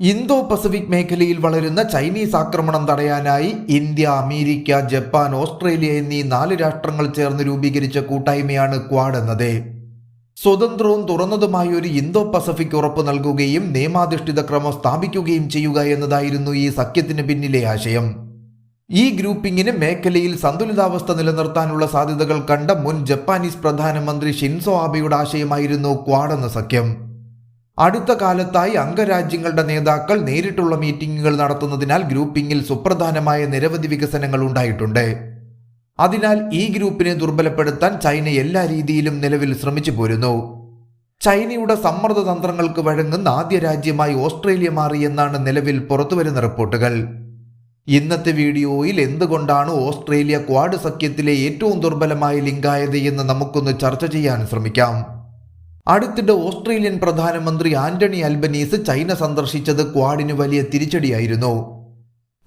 Indo Pacific മേഖലയിൽ വളരുന്ന Chinese ആക്രമണം തടയാനായി ഇന്ത്യ അമേരിക്ക ജപ്പാൻ ഓസ്ട്രേലിയ എന്നീ നാല് രാഷ്ട്രങ്ങൾ ചേർന്ന് രൂപീകരിച്ച കൂട്ടായ്മയാണ് ക്വാഡ് എന്നത്. സ്വതന്ത്രവും തുറന്നതുമായ ഒരു ഇന്തോ പസഫിക് ഉറപ്പ് നൽകുകയും നിയമാധിഷ്ഠിത ക്രമം സ്ഥാപിക്കുകയും ചെയ്യുക എന്നതായിരുന്നു ഈ സഖ്യത്തിന് പിന്നിലെ ആശയം. ഈ ഗ്രൂപ്പിംഗിന് മേഖലയിൽ സന്തുലിതാവസ്ഥ നിലനിർത്താനുള്ള സാധ്യതകൾ കണ്ട മുൻ ജപ്പാനീസ് പ്രധാനമന്ത്രി ഷിൻസോ ആബെയുടെ ആശയമായിരുന്നു ക്വാഡ് എന്ന സഖ്യം. അടുത്ത കാലത്തായി അംഗരാജ്യങ്ങളുടെ നേതാക്കൾ നേരിട്ടുള്ള മീറ്റിംഗുകൾ നടത്തുന്നതിനാൽ ഗ്രൂപ്പിംഗിൽ സുപ്രധാനമായ നിരവധി വികസനങ്ങൾ ഉണ്ടായിട്ടുണ്ട്. അതിനാൽ ഈ ഗ്രൂപ്പിനെ ദുർബലപ്പെടുത്താൻ ചൈന എല്ലാ രീതിയിലും നിലവിൽ ശ്രമിച്ചു പോരുന്നു. ചൈനയുടെ സമ്മർദ്ദ തന്ത്രങ്ങൾക്ക് വഴങ്ങുന്ന ആദ്യ രാജ്യമായി ഓസ്ട്രേലിയ മാറിയെന്നാണ് നിലവിൽ പുറത്തുവരുന്ന റിപ്പോർട്ടുകൾ. ഇന്നത്തെ വീഡിയോയിൽ എന്തുകൊണ്ടാണ് ഓസ്ട്രേലിയ ക്വാഡ് സഖ്യത്തിലെ ഏറ്റവും ദുർബലമായ ലിങ്കായത് എന്ന് നമുക്കൊന്ന് ചർച്ച ചെയ്യാൻ ശ്രമിക്കാം. അടുത്തിടെ ഓസ്ട്രേലിയൻ പ്രധാനമന്ത്രി ആന്റണി അൽബനീസ് ചൈന സന്ദർശിച്ചത് ക്വാഡിന് വലിയ തിരിച്ചടിയായിരുന്നു.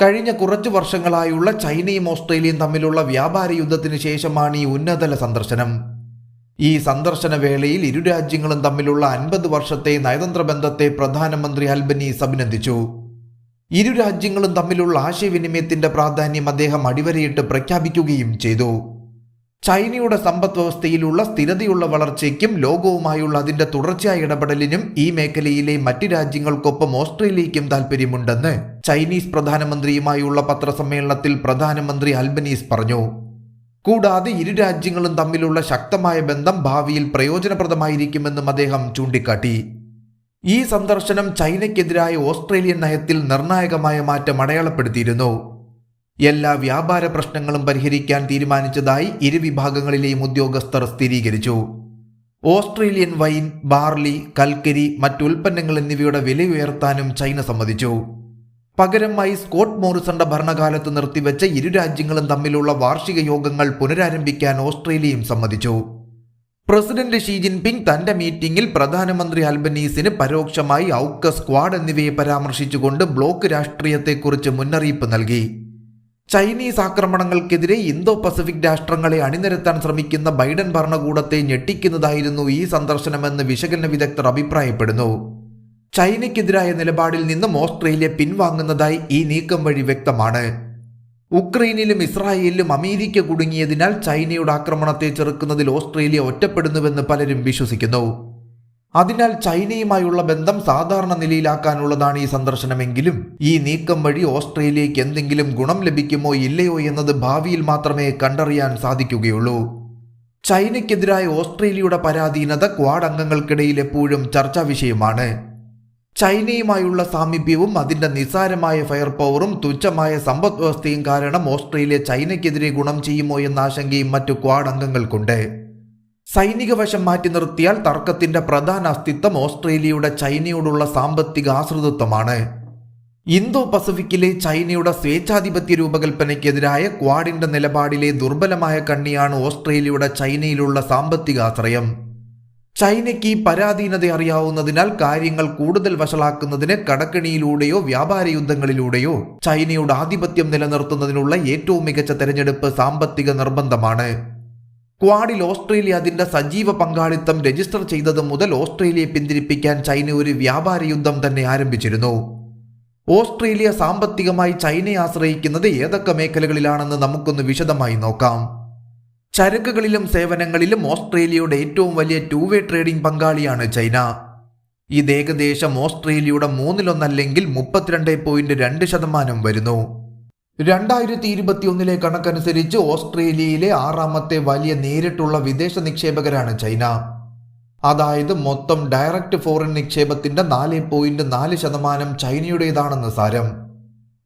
കഴിഞ്ഞ കുറച്ചു വർഷങ്ങളായുള്ള ചൈനയും ഓസ്ട്രേലിയയും തമ്മിലുള്ള വ്യാപാര യുദ്ധത്തിന് ശേഷമാണ് ഈ ഉന്നതല സന്ദർശനം. ഈ സന്ദർശന വേളയിൽ ഇരു രാജ്യങ്ങളും തമ്മിലുള്ള അൻപത് വർഷത്തെ നയതന്ത്ര ബന്ധത്തെ പ്രധാനമന്ത്രി അൽബനീസ് അഭിനന്ദിച്ചു. ഇരു രാജ്യങ്ങളും തമ്മിലുള്ള ആശയവിനിമയത്തിന്റെ പ്രാധാന്യം അദ്ദേഹം അടിവരയിട്ട് പ്രഖ്യാപിക്കുകയും ചെയ്തു. ചൈനയുടെ സമ്പദ് വ്യവസ്ഥയിലുള്ള സ്ഥിരതയുള്ള വളർച്ചയ്ക്കും ലോകവുമായുള്ള അതിന്റെ തുടർച്ചയായ ഇടപെടലിനും ഈ മേഖലയിലെ മറ്റ് രാജ്യങ്ങൾക്കൊപ്പം ഓസ്ട്രേലിയയ്ക്കും താൽപ്പര്യമുണ്ടെന്ന് ചൈനീസ് പ്രധാനമന്ത്രിയുമായുള്ള പത്രസമ്മേളനത്തിൽ പ്രധാനമന്ത്രി അൽബനീസ് പറഞ്ഞു. കൂടാതെ ഇരു രാജ്യങ്ങളും തമ്മിലുള്ള ശക്തമായ ബന്ധം ഭാവിയിൽ പ്രയോജനപ്രദമായിരിക്കുമെന്നും അദ്ദേഹം ചൂണ്ടിക്കാട്ടി. ഈ സന്ദർശനം ചൈനയ്ക്കെതിരായ ഓസ്ട്രേലിയൻ നയത്തിൽ നിർണായകമായ മാറ്റം അടയാളപ്പെടുത്തിയിരുന്നു. എല്ലാ വ്യാപാര പ്രശ്നങ്ങളും പരിഹരിക്കാൻ തീരുമാനിച്ചതായി ഇരു വിഭാഗങ്ങളിലെയും ഉദ്യോഗസ്ഥർ സ്ഥിരീകരിച്ചു. ഓസ്ട്രേലിയൻ വൈൻ ബാർലി കൽക്കരി മറ്റുൽപ്പന്നങ്ങൾ എന്നിവയുടെ വില ഉയർത്താനും ചൈന സമ്മതിച്ചു. പകരമായി സ്കോട്ട് മോറിസന്റെ ഭരണകാലത്ത് നിർത്തിവെച്ച ഇരു രാജ്യങ്ങളും തമ്മിലുള്ള വാർഷിക യോഗങ്ങൾ പുനരാരംഭിക്കാൻ ഓസ്ട്രേലിയയും സമ്മതിച്ചു. പ്രസിഡന്റ് ഷീ ജിൻപിങ് തന്റെ മീറ്റിംഗിൽ പ്രധാനമന്ത്രി അൽബനീസിന് പരോക്ഷമായി ഔക്ക സ്ക്വാഡ് എന്നിവയെ പരാമർശിച്ചുകൊണ്ട് ബ്ലോക്ക് രാഷ്ട്രീയത്തെക്കുറിച്ച് മുന്നറിയിപ്പ് നൽകി. ചൈനീസ് ആക്രമണങ്ങൾക്കെതിരെ ഇന്തോ പസഫിക് രാഷ്ട്രങ്ങളെ അണിനിരത്താൻ ശ്രമിക്കുന്ന ബൈഡൻ ഭരണകൂടത്തെ ഞെട്ടിക്കുന്നതായിരുന്നു ഈ സന്ദർശനമെന്ന് വിശകലന വിദഗ്ധർ അഭിപ്രായപ്പെടുന്നു. ചൈനയ്ക്കെതിരായ നിലപാടിൽ നിന്നും ഓസ്ട്രേലിയ പിൻവാങ്ങുന്നതായി ഈ നീക്കം വഴി വ്യക്തമാണ്. ഉക്രൈനിലും ഇസ്രായേലിലും അമേരിക്ക കുടുങ്ങിയതിനാൽ ചൈനയുടെ ആക്രമണത്തെ ചെറുക്കുന്നതിൽ ഓസ്ട്രേലിയ ഒറ്റപ്പെടുന്നുവെന്ന് പലരും വിശ്വസിക്കുന്നു. അതിനാൽ ചൈനയുമായുള്ള ബന്ധം സാധാരണ നിലയിലാക്കാനുള്ളതാണ് ഈ സന്ദർശനമെങ്കിലും ഈ നീക്കം വഴി ഓസ്ട്രേലിയയ്ക്ക് എന്തെങ്കിലും ഗുണം ലഭിക്കുമോ ഇല്ലയോ എന്നത് ഭാവിയിൽ മാത്രമേ കണ്ടറിയാൻ സാധിക്കുകയുള്ളൂ. ചൈനയ്ക്കെതിരായ ഓസ്ട്രേലിയയുടെ പരാധീനത ക്വാഡ് അംഗങ്ങൾക്കിടയിൽ എപ്പോഴും ചർച്ചാ വിഷയമാണ്. ചൈനയുമായുള്ള സാമീപ്യവും അതിന്റെ നിസ്സാരമായ ഫയർ പവറും തുച്ഛമായ സമ്പദ് വ്യവസ്ഥയും കാരണം ഓസ്ട്രേലിയ ചൈനയ്ക്കെതിരെ ഗുണം ചെയ്യുമോ എന്ന ആശങ്കയും മറ്റു ക്വാഡ് അംഗങ്ങൾക്കുണ്ട്. സൈനിക വശം മാറ്റി നിർത്തിയാൽ തർക്കത്തിന്റെ പ്രധാന അസ്തിത്വം ഓസ്ട്രേലിയയുടെ ചൈനയോടുള്ള സാമ്പത്തിക ആശ്രിതത്വമാണ്. ഇന്തോ പസഫിക്കിലെ ചൈനയുടെ സ്വേച്ഛാധിപത്യ രൂപകൽപ്പനയ്ക്കെതിരായ ക്വാഡിന്റെ നിലപാടിലെ ദുർബലമായ കണ്ണിയാണ് ഓസ്ട്രേലിയയുടെ ചൈനയിലുള്ള സാമ്പത്തിക ആശ്രയം. ചൈനയ്ക്ക് പരാധീനത അറിയാവുന്നതിനാൽ കാര്യങ്ങൾ കൂടുതൽ വഷളാക്കുന്നതിന് കടക്കണിയിലൂടെയോ വ്യാപാര യുദ്ധങ്ങളിലൂടെയോ ചൈനയുടെ ആധിപത്യം നിലനിർത്തുന്നതിനുള്ള ഏറ്റവും മികച്ച തെരഞ്ഞെടുപ്പ് സാമ്പത്തിക നിർബന്ധമാണ്. ക്വാഡിൽ ഓസ്ട്രേലിയ അതിന്റെ സജീവ പങ്കാളിത്തം രജിസ്റ്റർ ചെയ്തത് മുതൽ ഓസ്ട്രേലിയയെ പിന്തിരിപ്പിക്കാൻ ചൈന ഒരു വ്യാപാര യുദ്ധം തന്നെ ആരംഭിച്ചിരുന്നു. ഓസ്ട്രേലിയ സാമ്പത്തികമായി ചൈനയെ ആശ്രയിക്കുന്നത് ഏതൊക്കെ മേഖലകളിലാണെന്ന് നമുക്കൊന്ന് വിശദമായി നോക്കാം. ചരക്കുകളിലും സേവനങ്ങളിലും ഓസ്ട്രേലിയയുടെ ഏറ്റവും വലിയ ടൂ വേ ട്രേഡിംഗ് പങ്കാളിയാണ് ചൈന. ഇത് ഏകദേശം ഓസ്ട്രേലിയയുടെ മൂന്നിലൊന്നല്ലെങ്കിൽ മുപ്പത്തിരണ്ട് പോയിന്റ് രണ്ട് ശതമാനം വരുന്നു. രണ്ടായിരത്തി ഇരുപത്തിയൊന്നിലെ കണക്കനുസരിച്ച് ഓസ്ട്രേലിയയിലെ ആറാമത്തെ വലിയ നേരിട്ടുള്ള വിദേശ നിക്ഷേപകരാണ് ചൈന. അതായത് മൊത്തം ഡയറക്റ്റ് ഫോറിൻ നിക്ഷേപത്തിന്റെ നാല് പോയിന്റ് നാല് ശതമാനം ചൈനയുടേതാണെന്ന് സാരം.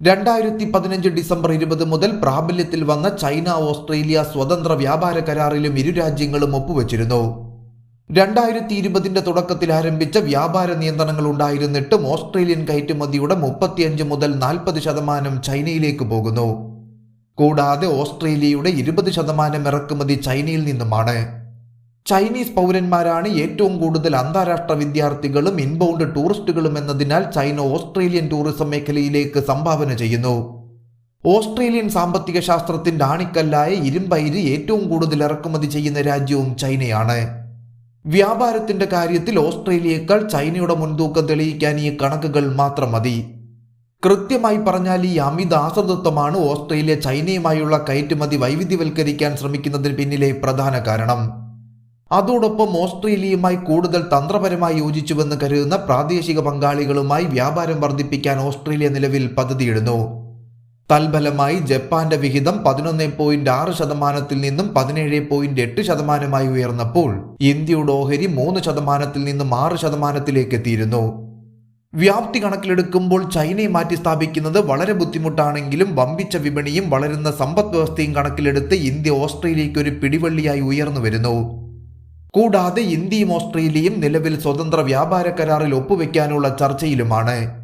രണ്ടായിരത്തി പതിനഞ്ച് ഡിസംബർ ഇരുപത് മുതൽ പ്രാബല്യത്തിൽ വന്ന ചൈന ഓസ്ട്രേലിയ സ്വതന്ത്ര വ്യാപാര കരാറിലും ഇരു രാജ്യങ്ങളും ഒപ്പുവച്ചിരുന്നു. രണ്ടായിരത്തി ഇരുപതിന്റെ തുടക്കത്തിൽ ആരംഭിച്ച വ്യാപാര നിയന്ത്രണങ്ങൾ ഉണ്ടായിരുന്നിട്ടും ഓസ്ട്രേലിയൻ കയറ്റുമതിയുടെ മുപ്പത്തിയഞ്ച് മുതൽ നാൽപ്പത് ശതമാനം ചൈനയിലേക്ക് പോകുന്നു. കൂടാതെ ഓസ്ട്രേലിയയുടെ ഇരുപത് ശതമാനം ഇറക്കുമതി ചൈനയിൽ നിന്നുമാണ്. ചൈനീസ് പൗരന്മാരാണ് ഏറ്റവും കൂടുതൽ അന്താരാഷ്ട്ര വിദ്യാർത്ഥികളും ഇൻബൗണ്ട് ടൂറിസ്റ്റുകളും എന്നതിനാൽ ചൈന ഓസ്ട്രേലിയൻ ടൂറിസം മേഖലയിലേക്ക് സംഭാവന ചെയ്യുന്നു. ഓസ്ട്രേലിയൻ സാമ്പത്തിക ശാസ്ത്രത്തിന്റെ ആണിക്കല്ലായ ഇരുമ്പയിര് ഏറ്റവും കൂടുതൽ ഇറക്കുമതി ചെയ്യുന്ന രാജ്യവും ചൈനയാണ്. വ്യാപാരത്തിന്റെ കാര്യത്തിൽ ഓസ്ട്രേലിയേക്കാൾ ചൈനയുടെ മുൻതൂക്കം തെളിയിക്കാൻ ഈ കണക്കുകൾ മാത്രം മതി. കൃത്യമായി പറഞ്ഞാൽ ഈ അമിത ആശ്രിതത്വമാണ് ഓസ്ട്രേലിയ ചൈനയുമായുള്ള കയറ്റുമതി വൈവിധ്യവൽക്കരിക്കാൻ ശ്രമിക്കുന്നതിന് പിന്നിലെ പ്രധാന കാരണം. അതോടൊപ്പം ഓസ്ട്രേലിയയുമായി കൂടുതൽ തന്ത്രപരമായി യോജിച്ചുവെന്ന് കരുതുന്ന പ്രാദേശിക പങ്കാളികളുമായി വ്യാപാരം വർദ്ധിപ്പിക്കാൻ ഓസ്ട്രേലിയ നിലവിൽ പദ്ധതിയിടുന്നു. തൽഫലമായി ജപ്പാന്റെ വിഹിതം പതിനൊന്ന് പോയിന്റ് ആറ് ശതമാനത്തിൽ നിന്നും പതിനേഴ് പോയിന്റ് എട്ട് ശതമാനമായി ഉയർന്നപ്പോൾ ഇന്ത്യയുടെ ഓഹരി മൂന്ന് ശതമാനത്തിൽ നിന്നും ആറ് ശതമാനത്തിലേക്ക് എത്തിയിരുന്നു. വ്യാപ്തി കണക്കിലെടുക്കുമ്പോൾ ചൈനയെ മാറ്റി സ്ഥാപിക്കുന്നത് വളരെ ബുദ്ധിമുട്ടാണെങ്കിലും വമ്പിച്ച വിപണിയും വളരുന്ന സമ്പദ് വ്യവസ്ഥയും കണക്കിലെടുത്ത് ഇന്ത്യ ഓസ്ട്രേലിയയ്ക്ക് ഒരു പിടിവള്ളിയായി ഉയർന്നു വരുന്നു. കൂടാതെ ഇന്ത്യയും ഓസ്ട്രേലിയയും നിലവിൽ സ്വതന്ത്ര വ്യാപാര കരാറിൽ ഒപ്പുവെക്കാനുള്ള ചർച്ചയിലുമാണ്.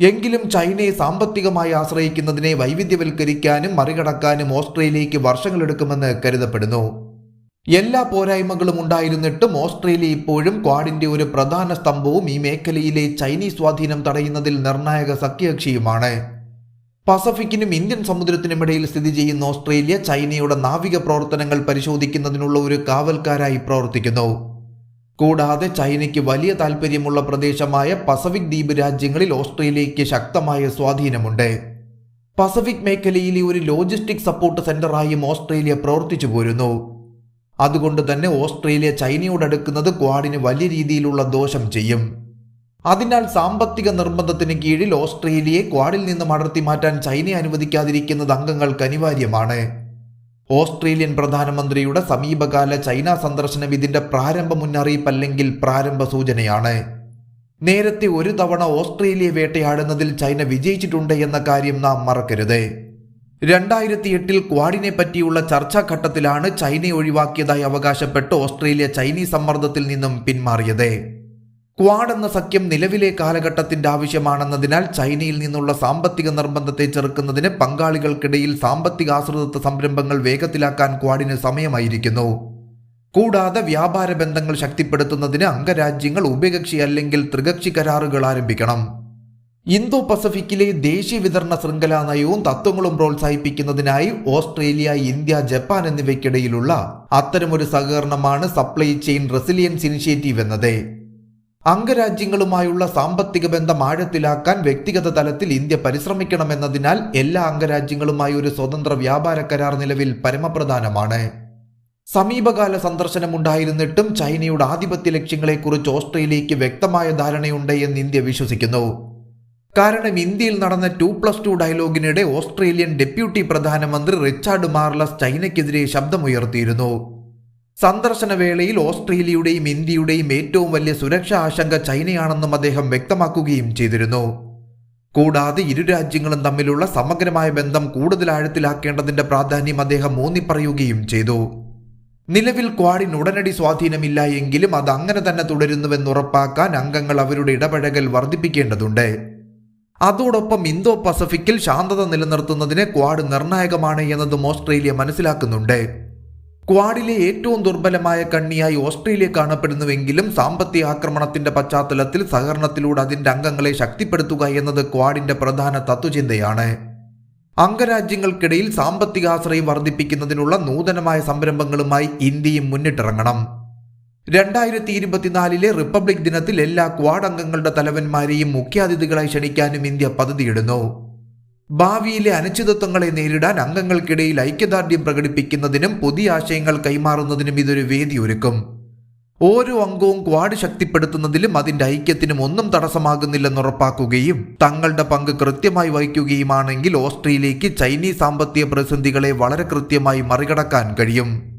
എങ്കിലും ചൈനയെ സാമ്പത്തികമായി ആശ്രയിക്കുന്നതിനെ വൈവിധ്യവൽക്കരിക്കാനും മറികടക്കാനും ഓസ്ട്രേലിയയ്ക്ക് വർഷങ്ങളെടുക്കുമെന്ന് കരുതപ്പെടുന്നു. എല്ലാ പോരായ്മകളും ഉണ്ടായിരുന്നിട്ടും ഓസ്ട്രേലിയ ഇപ്പോഴും ക്വാഡിന്റെ ഒരു പ്രധാന സ്തംഭവും ഈ മേഖലയിലെ ചൈനീസ് സ്വാധീനം തടയുന്നതിൽ നിർണായക സഖ്യകക്ഷിയുമാണ്. പസഫിക്കിനും ഇന്ത്യൻ സമുദ്രത്തിനുമിടയിൽ സ്ഥിതി ചെയ്യുന്ന ഓസ്ട്രേലിയ ചൈനയുടെ നാവിക പ്രവർത്തനങ്ങൾ പരിശോധിക്കുന്നതിനുള്ള ഒരു കാവൽക്കാരായി പ്രവർത്തിക്കുന്നു. കൂടാതെ ചൈനയ്ക്ക് വലിയ താൽപ്പര്യമുള്ള പ്രദേശമായ പസഫിക് ദ്വീപ് രാജ്യങ്ങളിൽ ഓസ്ട്രേലിയയ്ക്ക് ശക്തമായ സ്വാധീനമുണ്ട്. പസഫിക് മേഖലയിലെ ഒരു ലോജിസ്റ്റിക് സപ്പോർട്ട് സെന്ററായും ഓസ്ട്രേലിയ പ്രവർത്തിച്ചു പോരുന്നു. അതുകൊണ്ട് തന്നെ ഓസ്ട്രേലിയ ചൈനയോട് അടുക്കുന്നത് ക്വാഡിന് വലിയ രീതിയിലുള്ള ദോഷം ചെയ്യും. അതിനാൽ സാമ്പത്തിക നിർബന്ധത്തിന് കീഴിൽ ഓസ്ട്രേലിയയെ ക്വാഡിൽ നിന്ന് അടർത്തി മാറ്റാൻ ചൈനയെ അനുവദിക്കാതിരിക്കുന്നത് അംഗങ്ങൾക്ക് അനിവാര്യമാണ്. ഓസ്ട്രേലിയൻ പ്രധാനമന്ത്രിയുടെ സമീപകാല ചൈന സന്ദർശനം ഇതിന്റെ പ്രാരംഭ മുന്നറിയിപ്പല്ലെങ്കിൽ പ്രാരംഭ സൂചനയാണ്. നേരത്തെ ഒരു തവണ ഓസ്ട്രേലിയ വേട്ടയാടുന്നതിൽ ചൈന വിജയിച്ചിട്ടുണ്ട് എന്ന കാര്യം നാം മറക്കരുത്. രണ്ടായിരത്തി എട്ടിൽ ക്വാഡിനെ പറ്റിയുള്ള ചർച്ചാഘട്ടത്തിലാണ് ചൈനയെ ഒഴിവാക്കിയതായി അവകാശപ്പെട്ട് ഓസ്ട്രേലിയ ചൈനീസ് സമ്മർദ്ദത്തിൽ നിന്നും പിന്മാറിയത്. ക്വാഡ് എന്ന സഖ്യം നിലവിലെ കാലഘട്ടത്തിന്റെ ആവശ്യമാണെന്നതിനാൽ ചൈനയിൽ നിന്നുള്ള സാമ്പത്തിക നിർബന്ധത്തെ ചെറുക്കുന്നതിന് പങ്കാളികൾക്കിടയിൽ സാമ്പത്തിക ആശ്രിതത്വ സംരംഭങ്ങൾ വേഗത്തിലാക്കാൻ ക്വാഡിന് സമയമായിരിക്കുന്നു. കൂടാതെ വ്യാപാര ബന്ധങ്ങൾ ശക്തിപ്പെടുത്തുന്നതിന് അംഗരാജ്യങ്ങൾ ഉഭയകക്ഷി അല്ലെങ്കിൽ ത്രികക്ഷി കരാറുകൾ ആരംഭിക്കണം. ഇന്തോ പസഫിക്കിലെ ദേശീയ വിതരണ ശൃംഖലാ നയവും തത്വങ്ങളും പ്രോത്സാഹിപ്പിക്കുന്നതിനായി ഓസ്ട്രേലിയ ഇന്ത്യ ജപ്പാൻ എന്നിവയ്ക്കിടയിലുള്ള അത്തരമൊരു സഹകരണമാണ് സപ്ലൈ ചെയിൻ റെസിലിയൻസ് ഇനിഷ്യേറ്റീവ് എന്നത്. അംഗരാജ്യങ്ങളുമായുള്ള സാമ്പത്തിക ബന്ധം ആഴത്തിലാക്കാൻ വ്യക്തിഗത തലത്തിൽ ഇന്ത്യ പരിശ്രമിക്കണമെന്നതിനാൽ എല്ലാ അംഗരാജ്യങ്ങളുമായി ഒരു സ്വതന്ത്ര വ്യാപാര കരാർ നിലവിൽ പരമപ്രധാനമാണ്. സമീപകാല സന്ദർശനമുണ്ടായിരുന്നിട്ടും ചൈനയുടെ ആധിപത്യ ലക്ഷ്യങ്ങളെക്കുറിച്ച് ഓസ്ട്രേലിയയ്ക്ക് വ്യക്തമായ ധാരണയുണ്ട് എന്ന് ഇന്ത്യ വിശ്വസിക്കുന്നു. കാരണം ഇന്ത്യയിൽ നടന്ന ടു പ്ലസ് ടു ഡയലോഗിനിടെ ഓസ്ട്രേലിയൻ ഡെപ്യൂട്ടി പ്രധാനമന്ത്രി റിച്ചാർഡ് മാർലസ് ചൈനയ്ക്കെതിരെ ശബ്ദമുയർത്തിയിരുന്നു. സന്ദർശന വേളയിൽ ഓസ്ട്രേലിയയുടെയും ഇന്ത്യയുടെയും ഏറ്റവും വലിയ സുരക്ഷാ ആശങ്ക ചൈനയാണെന്നും അദ്ദേഹം വ്യക്തമാക്കുകയും ചെയ്തിരുന്നു. കൂടാതെ ഇരു രാജ്യങ്ങളും തമ്മിലുള്ള സമഗ്രമായ ബന്ധം കൂടുതൽ ആഴത്തിലാക്കേണ്ടതിന്റെ പ്രാധാന്യം അദ്ദേഹം ഊന്നിപ്പറയുകയും ചെയ്തു. നിലവിൽ ക്വാഡിന് ഉടനടി സ്വാധീനമില്ല എങ്കിലും അത് അങ്ങനെ തന്നെ തുടരുന്നുവെന്ന് ഉറപ്പാക്കാൻ അംഗങ്ങൾ അവരുടെ ഇടപഴകൽ വർദ്ധിപ്പിക്കേണ്ടതുണ്ട്. അതോടൊപ്പം ഇന്തോ പസഫിക്കിൽ ശാന്തത നിലനിർത്തുന്നതിന് ക്വാഡ് നിർണായകമാണ് എന്നതും ഓസ്ട്രേലിയ മനസ്സിലാക്കുന്നുണ്ട്. ക്വാഡിലെ ഏറ്റവും ദുർബലമായ കണ്ണിയായി ഓസ്ട്രേലിയ കാണപ്പെടുന്നുവെങ്കിലും സാമ്പത്തിക ആക്രമണത്തിന്റെ പശ്ചാത്തലത്തിൽ സഹകരണത്തിലൂടെ അതിന്റെ അംഗങ്ങളെ ശക്തിപ്പെടുത്തുക എന്നത് ക്വാഡിന്റെ പ്രധാന തത്വചിന്തയാണ്. അംഗരാജ്യങ്ങൾക്കിടയിൽ സാമ്പത്തിക ആശ്രയം വർദ്ധിപ്പിക്കുന്നതിനുള്ള നൂതനമായ സംരംഭങ്ങളുമായി ഇന്ത്യയും മുന്നിട്ടിറങ്ങണം. രണ്ടായിരത്തി ഇരുപത്തിനാലിലെ റിപ്പബ്ലിക് ദിനത്തിൽ എല്ലാ ക്വാഡ് അംഗങ്ങളുടെ തലവന്മാരെയും മുഖ്യാതിഥികളായി ക്ഷണിക്കാനും ഇന്ത്യ പദ്ധതിയിടുന്നു. ഭാവിയിലെ അനിശ്ചിതത്വങ്ങളെ നേരിടാൻ അംഗങ്ങൾക്കിടയിൽ ഐക്യദാർഢ്യം പ്രകടിപ്പിക്കുന്നതിനും പുതിയ ആശയങ്ങൾ കൈമാറുന്നതിനും ഇതൊരു വേദി ഒരുക്കും ഓരോ അംഗവും ക്വാഡ് ശക്തിപ്പെടുത്തുന്നതിലും അതിന്റെ ഐക്യത്തിനും ഒന്നും തടസ്സമാകുന്നില്ലെന്ന് ഉറപ്പാക്കുകയും തങ്ങളുടെ പങ്ക് കൃത്യമായി വഹിക്കുകയുമാണെങ്കിൽ ഓസ്ട്രേലിയയ്ക്ക് ചൈനീസ് സാമ്പത്തിക പ്രതിസന്ധികളെ വളരെ കൃത്യമായി മറികടക്കാൻ കഴിയും.